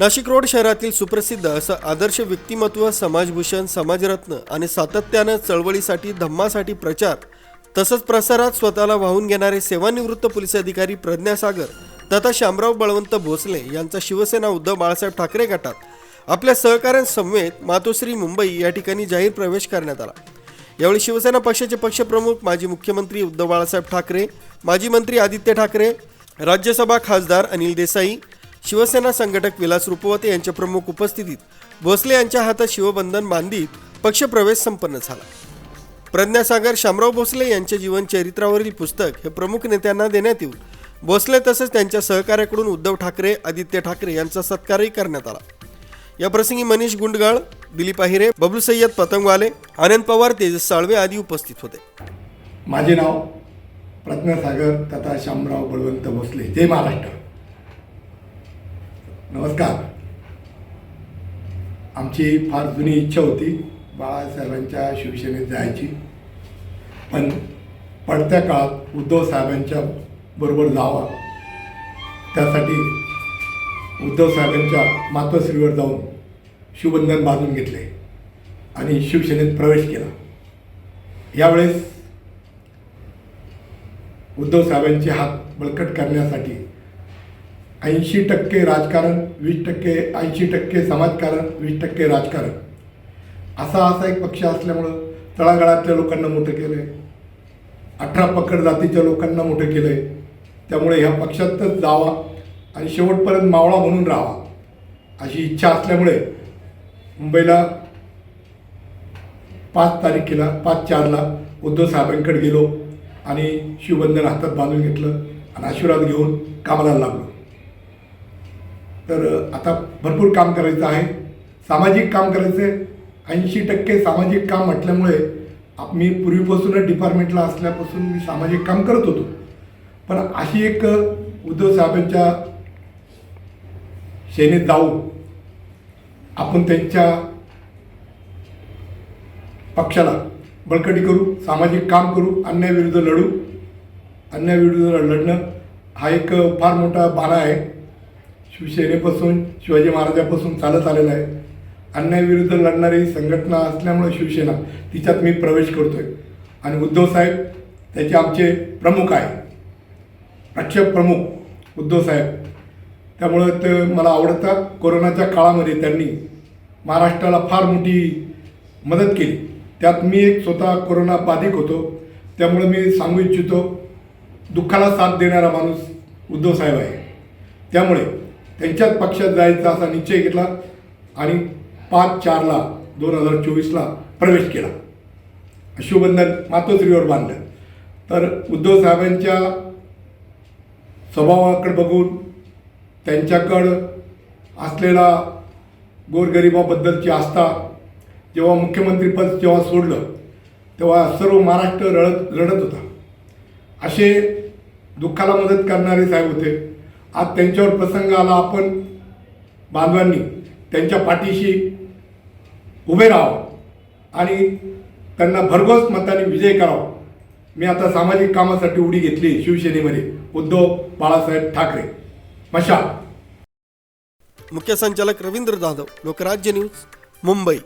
Nashik road शहरातील सुप्रसिद्ध असं आदर्श व्यक्तिमत्व समाजभूषण समाजरत्न आणि सातत्यानं चळवळीसाठी धम्मासाठी प्रचार तसंच प्रसारात स्वतःला वाहून घेणारे सेवानिवृत्त पोलीस अधिकारी प्रज्ञा सागर तथा शामराव बळवंत भोसले यांचा शिवसेना उद्धव बाळासाहेब ठाकरे गटात आपल्या सहकाऱ्यांसमवेत मातोश्री मुंबई या ठिकाणी जाहीर प्रवेश करण्यात आला. यावेळी शिवसेना पक्षाचे पक्षप्रमुख माजी मुख्यमंत्री उद्धव बाळासाहेब ठाकरे माजी मंत्री आदित्य ठाकरे राज्यसभा खासदार अनिल देसाई शिवसेना संघटक विलास रुपवते यांच्या प्रमुख उपस्थितीत भोसले यांच्या हातात शिवबंधन बांधित पक्षप्रवेश संपन्न झाला. प्रज्ञासागर शामराव भोसले यांच्या जीवन चरित्रावरील पुस्तक हे प्रमुख नेत्यांना देण्यात येऊन भोसले तसेच त्यांच्या सहकार्याकडून उद्धव ठाकरे आदित्य ठाकरे यांचा सत्कारही करण्यात आला. या प्रसंगी मनीष गुंडगाळ दिलीप आहिरे बबलू सय्यद पतंगवाले आनंद पवार तेजस साळवे आदी उपस्थित होते. माझे नाव प्रज्ञासागर तथा शामराव बळवंत भोसले जय महाराष्ट्र. नमस्कार. आमची फार जुनी इच्छा होती बाळासाहेबांच्या शिवसेनेत जायची. पण पडत्या काळात उद्धव साहेबांच्या बरोबर जावा. त्यासाठी उद्धव साहेबांच्या मातोश्रीवर जाऊन शिवबंधन बांधून घेतले आणि शिवसेनेत प्रवेश केला. यावेळेस उद्धव साहेबांचे हात बळकट करण्यासाठी ऐंशी टक्के राजकारण वीस टक्के ऐंशी टक्के समाजकारण वीस टक्के राजकारण. असा असा एक पक्ष असल्यामुळं तळागाळातल्या लोकांना मोठं केलं आहे अठरा पकड जातीच्या लोकांना मोठं केलं आहे त्यामुळे ह्या पक्षातच जावा आणि शेवटपर्यंत मावळा म्हणून राहावा अशी इच्छा असल्यामुळे मुंबईला पाच तारखेला पाच चारला उद्धव साहेबांकडे गेलो आणि शिवबंधन हातात बांधून घेतलं आणि आशीर्वाद घेऊन कामाला लागलो. तर आता भरपूर काम करायचं आहे. सामाजिक काम करायचं आहे ऐंशी टक्के सामाजिक काम म्हटल्यामुळे मी पूर्वीपासूनच डिपार्टमेंटला असल्यापासून मी सामाजिक काम करत होतो. पण अशी एक उद्धव साहेबांच्या सेनेत जाऊ आपण त्यांच्या पक्षाला बळकटी करू सामाजिक काम करू अन्यायाविरुद्ध लढू. अन्यायाविरुद्ध लढणं हा एक फार मोठा बाणा आहे. शिवसेनेपासून शिवाजी महाराजापासून चालत आलेलं आहे. अन्यायाविरुद्ध लढणारी संघटना असल्यामुळे शिवसेना तिच्यात मी प्रवेश करतोय. आणि उद्धव साहेब त्याचे आमचे प्रमुख आहे. प्रक्षेप प्रमुख उद्धव साहेब. त्यामुळं ते मला आवडतात. कोरोनाच्या काळामध्ये त्यांनी महाराष्ट्राला फार मोठी मदत केली. त्यात मी एक स्वतः कोरोना बाधित होतो. त्यामुळे मी सांगू इच्छितो दुःखाला साथ देणारा माणूस उद्धव साहेब आहे. त्यामुळे त्यांच्याच पक्षात जायचा असा निश्चय घेतला आणि पाच चारला दोन हजार चोवीसला प्रवेश केला. शिवबंधन मातोश्रीवर बांधलं तर उद्धव साहेबांच्या स्वभावाकडे बघून त्यांच्याकडं असलेला गोरगरिबाबद्दलची आस्था जेव्हा मुख्यमंत्रीपद जेव्हा सोडलं तेव्हा सर्व महाराष्ट्र रडत रडत होता. असे दुःखाला मदत करणारे साहेब होते. आज त्यांच्यावर प्रसंग आला आपण बांधवांनी त्यांच्या पाठीशी उभे राहावं आणि त्यांना भरघोस मताने विजय करावा. मी आता सामाजिक कामासाठी उडी घेतली शिवसेनेमध्ये. उद्धव बाळासाहेब ठाकरे. मशाल. मुख्य संचालक रवींद्र जाधव लोकराज्य न्यूज मुंबई.